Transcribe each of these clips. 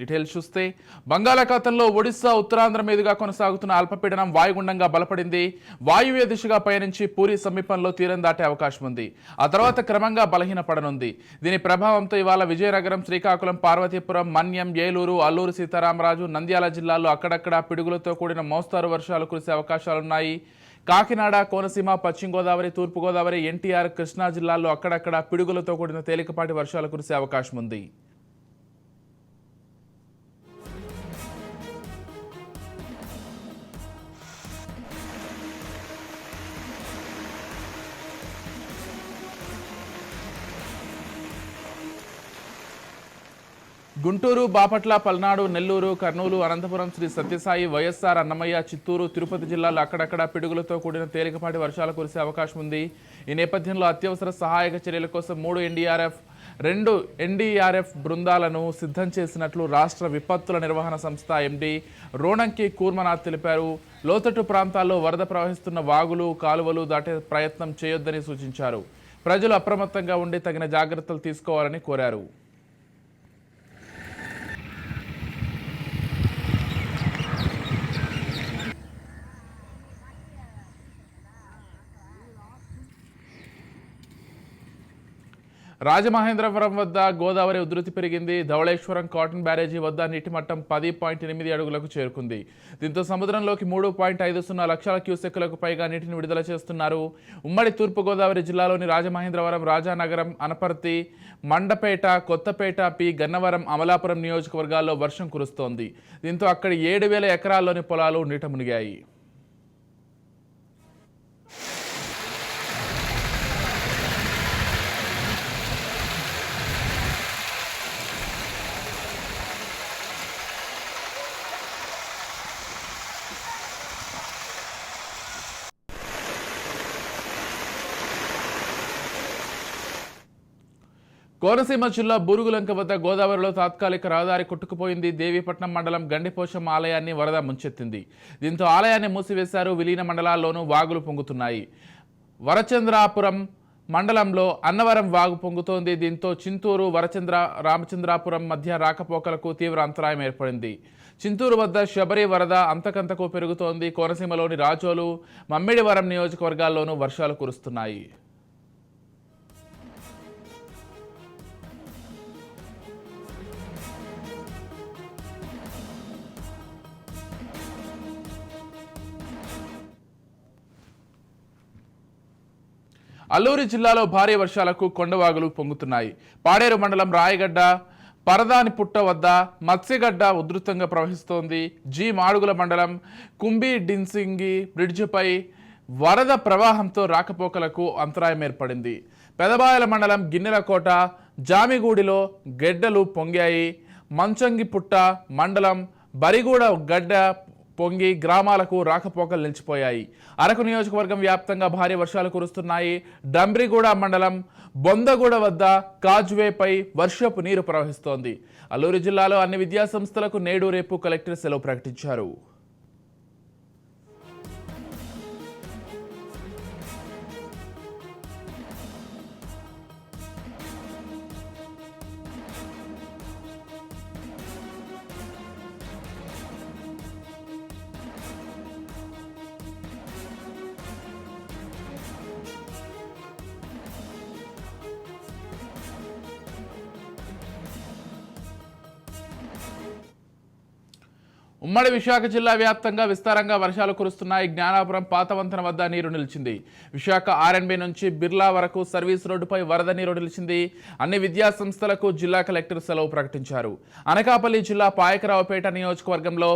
Details చూస్తే బంగాళాఖాతంలో ఒడిశా ఉత్తరాంధ్ర మీదుగా కొనసాగుతున్న అల్పపీడనం వాయుగుండంగా బలపడింది. వాయువ్య దిశగా పయనించి పూరి సమీపంలో తీరం దాటే అవకాశం ఉంది. ఆ తర్వాత క్రమంగా బలహీనపడనుంది. దీని ప్రభావంతో ఇవాళ విజయనగరం శ్రీకాకుళం పార్వతీపురం మన్యం ఏలూరు అల్లూరు సీతారామరాజు నంద్యాల జిల్లాల్లో అక్కడక్కడ పిడుగులతో కూడిన మోస్తారు వర్షాలు కురిసే అవకాశాలున్నాయి. కాకినాడ కోనసీమ పశ్చిమ గోదావరి తూర్పు గోదావరి ఎన్టీఆర్ కృష్ణా జిల్లాల్లో అక్కడక్కడ పిడుగులతో కూడిన తేలికపాటి వర్షాలు కురిసే అవకాశం ఉంది. గుంటూరు బాపట్ల పల్నాడు నెల్లూరు కర్నూలు అనంతపురం శ్రీ సత్యసాయి వైఎస్ఆర్ అన్నమయ్య చిత్తూరు తిరుపతి జిల్లాలో అక్కడక్కడ పిడుగులతో కూడిన తేలికపాటి వర్షాలు కురిసే అవకాశం ఉంది. ఈ నేపథ్యంలో అత్యవసర సహాయక చర్యల కోసం మూడు ఎన్డీఆర్ఎఫ్ రెండు ఎన్డీఆర్ఎఫ్ బృందాలను సిద్ధం చేసినట్లు రాష్ట్ర విపత్తుల నిర్వహణ సంస్థ ఎండీ రోణంకి కూర్మనాథ్ తెలిపారు. లోతట్టు ప్రాంతాల్లో వరద ప్రవహిస్తున్న వాగులు కాలువలు దాటే ప్రయత్నం చేయొద్దని సూచించారు. ప్రజలు అప్రమత్తంగా ఉండి తగిన జాగ్రత్తలు తీసుకోవాలని కోరారు. రాజమహేంద్రవరం వద్ద గోదావరి ఉధృతి పెరిగింది. ధవళేశ్వరం కాటన్ బ్యారేజీ వద్ద నీటి మట్టం పది పాయింట్ ఎనిమిది అడుగులకు చేరుకుంది. దీంతో సముద్రంలోకి మూడు పాయింట్ ఐదు సున్నా లక్షల క్యూసెక్కులకు పైగా నీటిని విడుదల చేస్తున్నారు. ఉమ్మడి తూర్పుగోదావరి జిల్లాలోని రాజమహేంద్రవరం రాజానగరం అనపర్తి మండపేట కొత్తపేట పి. గన్నవరం అమలాపురం నియోజకవర్గాల్లో వర్షం కురుస్తోంది. దీంతో అక్కడి ఏడు వేల ఎకరాల్లోని పొలాలు నీట మునిగాయి. కోనసీమ జిల్లా బూరుగులంక వద్ద గోదావరిలో తాత్కాలిక రహదారి కొట్టుకుపోయింది. దేవీపట్నం మండలం గండిపోషం ఆలయాన్ని వరద ముంచెత్తింది. దీంతో ఆలయాన్ని మూసివేశారు. విలీన మండలాల్లోనూ వాగులు పొంగుతున్నాయి. వరచంద్రాపురం మండలంలో అన్నవరం వాగు పొంగుతోంది. దీంతో చింతూరు వరచంద్ర రామచంద్రాపురం మధ్య రాకపోకలకు తీవ్ర అంతరాయం ఏర్పడింది. చింతూరు వద్ద శబరి వరద అంతకంతకు పెరుగుతోంది. కోనసీమలోని రాజోలు మమ్మిడివరం నియోజకవర్గాల్లోనూ వర్షాలు కురుస్తున్నాయి. అల్లూరి జిల్లాలో భారీ వర్షాలకు కొండవాగులు పొంగుతున్నాయి. పాడేరు మండలం రాయగడ్డ పరదాని పుట్ట వద్ద మత్స్యగడ్డ ఉధృతంగా ప్రవహిస్తోంది. జి మాడుగుల మండలం కుంబి డిన్సింగి బ్రిడ్జిపై వరద ప్రవాహంతో రాకపోకలకు అంతరాయం ఏర్పడింది. పెదబాయల మండలం గిన్నెలకోట జామిగూడిలో గెడ్డలు పొంగాయి. మంచంగిపుట్ట మండలం బరిగూడ గడ్డ పొంగి గ్రామాలకు రాకపోకలు నిలిచిపోయాయి. అరకు నియోజకవర్గం వ్యాప్తంగా భారీ వర్షాలు కురుస్తున్నాయి. డంబ్రిగూడ మండలం బొందగూడ వద్ద కాజ్వేపై వర్షపు నీరు ప్రవహిస్తోంది. అల్లూరు జిల్లాలో అన్ని విద్యాసంస్థలకు నేడు రేపు కలెక్టర్ సెలవు ప్రకటించారు. ఉమ్మడి విశాఖ జిల్లా వ్యాప్తంగా విస్తారంగా వర్షాలు కురుస్తున్నాయి. జ్ఞానాపురం పాతవంతన వద్ద నీరు నిలిచింది. విశాఖ ఆర్ఎన్బి నుంచి బిర్లా వరకు సర్వీస్ రోడ్డుపై వరద నీరు నిలిచింది. అన్ని విద్యా సంస్థలకు జిల్లా కలెక్టర్ సెలవు ప్రకటించారు. అనకాపల్లి జిల్లా పాయకరావుపేట నియోజకవర్గంలో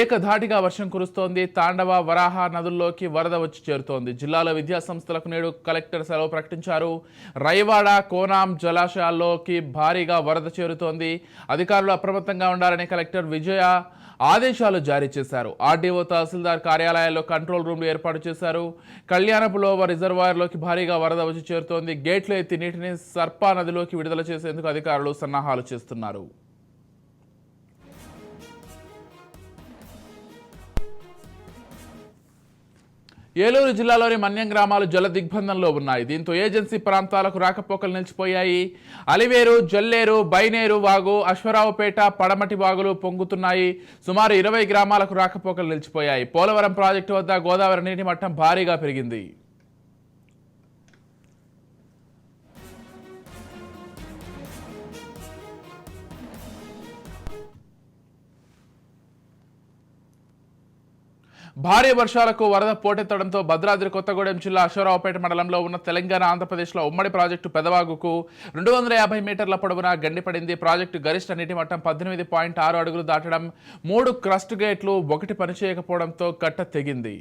ఏకధాటిగా వర్షం కురుస్తోంది. తాండవ వరాహ నదుల్లోకి వరద వచ్చి చేరుతోంది. జిల్లాలో విద్యా సంస్థలకు నేడు కలెక్టర్ సెలవు ప్రకటించారు. రైవాడ కోనాం జలాశయాల్లోకి భారీగా వరద చేరుతోంది. అధికారులు అప్రమత్తంగా ఉండాలని కలెక్టర్ విజయ ఆదేశాలు జారీ చేశారు. ఆర్డీఓ తహసీల్దార్ కార్యాలయాల్లో కంట్రోల్ రూమ్లు ఏర్పాటు చేశారు. కళ్యాణపులోవ రిజర్వాయర్లోకి భారీగా వరద వచ్చి చేరుతోంది. గేట్లు ఎత్తి నీటిని సర్పా నదిలోకి విడుదల చేసేందుకు అధికారులు సన్నాహాలు చేస్తున్నారు. ఏలూరు జిల్లాలోని మన్యం గ్రామాలు జల దిగ్బంధంలో ఉన్నాయి. దీంతో ఏజెన్సీ ప్రాంతాలకు రాకపోకలు నిలిచిపోయాయి. అలివేరు జల్లేరు బైనేరు వాగు అశ్వరావుపేట పడమటి వాగులు పొంగుతున్నాయి. సుమారు ఇరవై గ్రామాలకు రాకపోకలు నిలిచిపోయాయి. పోలవరం ప్రాజెక్టు వద్ద గోదావరి నీటి మట్టం భారీగా పెరిగింది. భారీ వర్షాలకు వరద పోటెత్తడంతో భద్రాద్రి కొత్తగూడెం జిల్లా అశ్వరావుపేట మండలంలో ఉన్న తెలంగాణ ఆంధ్రప్రదేశ్లో ఉమ్మడి ప్రాజెక్టు పెదవాగుకు రెండు వందల యాభై మీటర్ల పొడవున గండిపడింది ప్రాజెక్టు గరిష్ట నీటి మట్టం పద్దెనిమిది పాయింట్ ఆరు అడుగులు దాటడం మూడు క్రస్ట్ గేట్లు ఒకటి పనిచేయకపోవడంతో కట్ట తెగింది.